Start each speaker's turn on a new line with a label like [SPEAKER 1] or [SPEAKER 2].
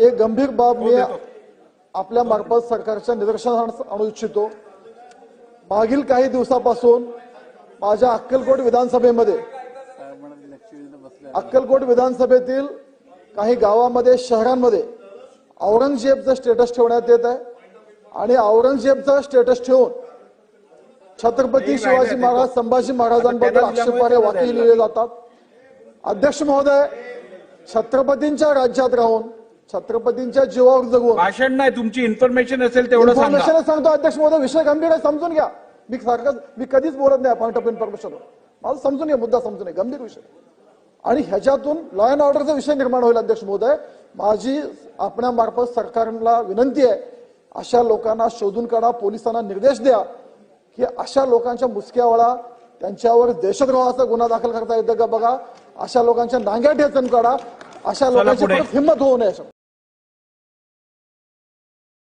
[SPEAKER 1] एक गंभीर बाब मी आपल्या मार्फत सरकारच्या निदर्शनास आणू इच्छितो. मागील काही दिवसापासून माझ्या अक्कलकोट विधानसभेमध्ये अक्कलकोट विधानसभेतील काही गावामध्ये शहरांमध्ये औरंगजेबचं स्टेटस ठेवण्यात येत आहे. आणि औरंगजेबचं स्टेटस ठेवून छत्रपती शिवाजी महाराज संभाजी महाराजांबद्दल आक्षेपार्ह वाक्य लिहिले जातात. अध्यक्ष महोदय छत्रपतींच्या राज्यात राहून छत्रपतींच्या जीवावर जगून
[SPEAKER 2] भाषण नाही तुमची इन्फॉर्मेशन असेल तेवढं सांगा.
[SPEAKER 1] इन्फॉर्मेशन सांगतो अध्यक्ष महोदय विषय गंभीर आहे समजून घ्या. मी सारखं मी कधीच बोलत नाही पॉईंट ऑफ इन्फॉर्मेशन माझं समजून घ्या मुद्दा समजून घ्या गंभीर विषय. आणि ह्याच्यातून लॉ अँड ऑर्डरचा विषय निर्माण होईल अध्यक्ष महोदय. माझी आपणामार्फत सरकारला विनंती आहे अशा लोकांना शोधून काढा पोलिसांना निर्देश द्या की अशा लोकांच्या मुसक्यावळा त्यांच्यावर देशद्रोहाचा गुन्हा दाखल करता येतं का बघा. अशा लोकांच्या नांग्या ठेचून काढा. अशा लोकांची हिंमत होऊ नये.